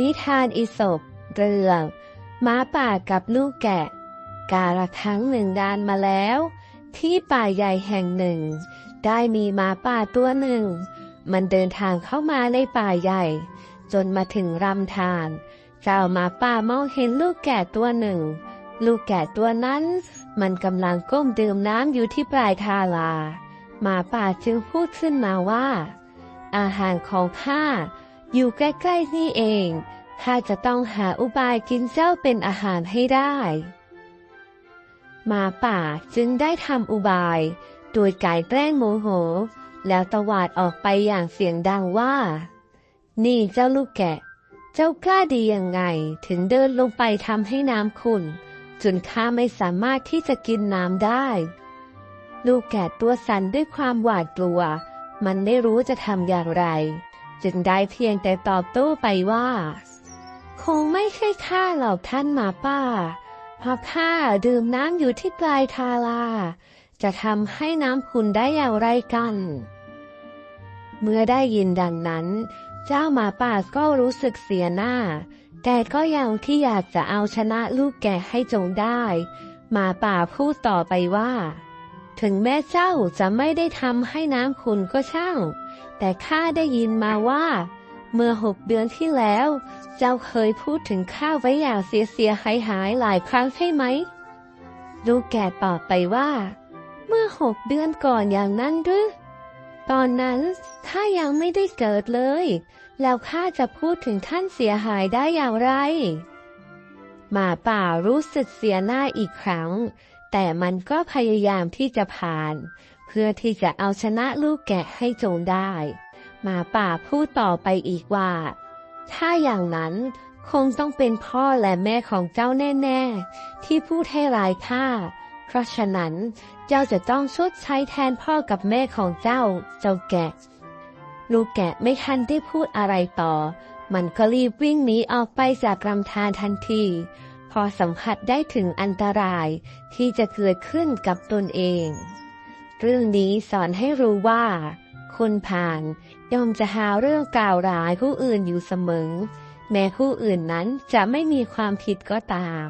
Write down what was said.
นิทานอิศบเรื่องหม้าป่ากับลูกแกะ กาละครั้งหนึ่งดานมาแล้ว ที่ป่าใหญ่แห่งหนึ่ง ได้มีหม้าป่าตัวหนึ่ง มันเดินทางเข้ามาในป่าใหญ่ จนมาถึงรำธารเจ้าหมาป่ามองเห็นลูกแกะตัวหนึ่ง ลูกแกะตัวนั้น มันกำลังก้มดื่มน้ำอยู่ที่ปลายทาลาหมาป่าจึงพูดขึ้นมาว่า อาหารของข้า อยู่ใกล้ๆนี่เองข้าจะต้องหาอุบายกินเจ้าเป็นอาหารให้ได้หมาป่าจึงได้ทำอุบาย โดยกายแกล้งโมโห แล้วตวาดออกไปอย่างเสียงดังว่า นี่เจ้าลูกแกะ เจ้ากล้าดียังไงถึงเดินลงไปทำให้น้ำขุ่นจนข้าไม่สามารถที่จะกินน้ำได้ ลูกแกะตัวสั่นด้วยความหวาดกลัว มันไม่รู้จะทำอย่างไร จึงได้เพียงแต่ตอบโต้ไปว่า คงไม่ใช่ข้าหรอกท่านมาป่าเพราะข้าดื่มน้ำอยู่ที่ปลายทาลาจะทำให้น้ำขุ่นได้อย่างไรกัน เมื่อได้ยินดังนั้น เจ้ามาป่าก็รู้สึกเสียหน้า แต่ก็ยังที่อยากจะเอาชนะลูกแกให้จงได้ มาป่าพูดต่อไปว่า ถึงแม้เจ้าจะไม่ได้ทำให้น้ำขุ่นก็ช่าง แต่ข้าได้ยินมาว่า เมื่อหกเดือนที่แล้ว เจ้าเคยพูดถึงข้าไว้อย่างเสียเสียหายหายหลายครั้งใช่ไหม ลูกแกะตอบไปว่า เมื่อหกเดือนก่อนอย่างนั้นหรือตอนนั้นข้ายังไม่ได้เกิดเลย แล้วข้าจะพูดถึงท่านเสียหายได้อย่างไร หมาป่ารู้สึกเสียหน้าอีกครั้ง แต่มันก็พยายามที่จะผ่าน พื่อที่จะเอาชนะลูกแกะให้จงได้ หมาป่าพูดต่อไปอีกว่า ถ้าอย่างนั้นคงต้องเป็นพ่อและแม่ของเจ้าแน่ๆ ที่พูดให้ร้ายข้าเพราะฉะนั้นเจ้าจะต้องชดใช้แทนพ่อกับแม่ของเจ้า เจ้าแกะ ลูกแกะไม่ทันได้พูดอะไรต่อ มันก็รีบวิ่งหนีออกไปจากลำธารทันที พอสัมผัสได้ถึงอันตรายที่จะเกิดขึ้นกับตนเอง เรื่องนี้สอนให้รู้ว่า คนผ่านย่อมจะหาเรื่องกล่าวร้ายผู้อื่นอยู่เสมอ แม้ผู้อื่นนั้นจะไม่มีความผิดก็ตาม